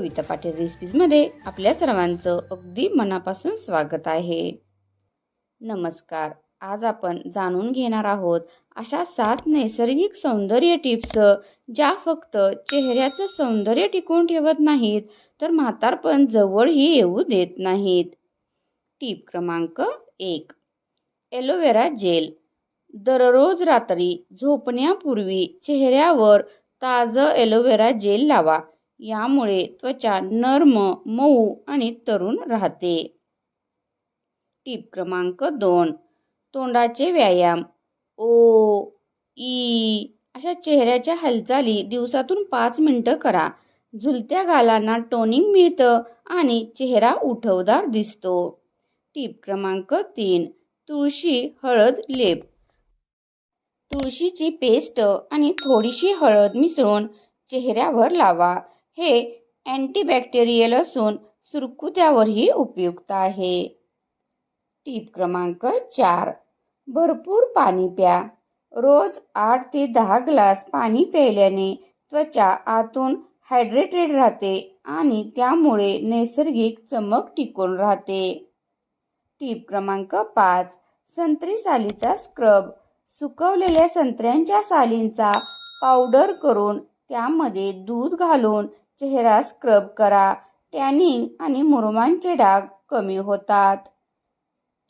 कविता पाटील रेसिपीजमध्ये आपल्या सर्वांचं अगदी मनापासून स्वागत आहे. नमस्कार. आज आपण जाणून घेणार आहोत अशा सात नैसर्गिक सौंदर्य टिप्स ज्या फक्त चेहऱ्याचं सौंदर्य टिकवून ठेवत नाहीत तर म्हातारपण जवळही येऊ देत नाहीत. टीप क्रमांक एक. Aloe vera gel. दररोज रात्री झोपण्यापूर्वी चेहऱ्यावर ताजं एलोवेरा जेल लावा. यामुळे त्वचा नर्म मऊ आणि तरुण राहते. टीप क्रमांक दोन. तोंडाचे व्यायाम. ओ ई. अशा चेहऱ्याच्या हालचाली दिवसातून पाच मिनटं करा. झुलत्या गालांना टोनिंग मिळतं आणि चेहरा उठवदार दिसतो. टीप क्रमांक तीन. तुळशी हळद लेप. तुळशीची पेस्ट आणि थोडीशी हळद मिसळून चेहऱ्यावर लावा. हे अँटीबॅक्टेरियल असून सुरकुत्यावरही उपयुक्त आहे. टीप क्रमांक चार. भरपूर पाणी प्या. रोज आठ ते दहा ग्लास पाणी प्यायल्याने त्वचा आतून हायड्रेटेड राहते आणि त्यामुळे नैसर्गिक चमक टिकून राहते. टीप क्रमांक पाच. संत्री सालीचा स्क्रब. सुकवलेल्या संत्र्यांच्या सालींचा पावडर करून त्यामध्ये दूध घालून चेहरा स्क्रब करा. टॅनिंग आणि मुरुमांचे डाग कमी होतात.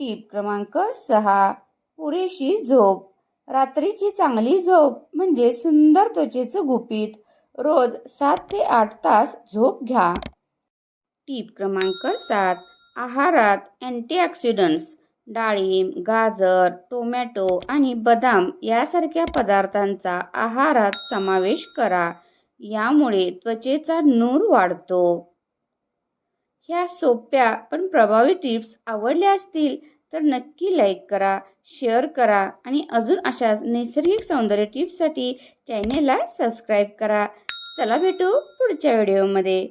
टीप क्रमांक सहा. पुरेशी झोप. रात्रीची चांगली झोप म्हणजे सुंदर त्वचेचं गुपित. रोज सात ते आठ तास झोप घ्या. टीप क्रमांक सात. आहारात अँटीऑक्सिडंट्स डाळिंब गाजर टोमॅटो आणि बदाम यासारख्या पदार्थांचा आहारात समावेश करा. यामुळे त्वचेचा नूर वाढतो. ह्या सोप्या पण प्रभावी टिप्स आवडल्या असतील तर नक्की लाईक करा शेअर करा आणि अजून अशाच नैसर्गिक सौंदर्य टिप्ससाठी चॅनेलला सबस्क्राईब करा. चला भेटू पुढच्या व्हिडिओमध्ये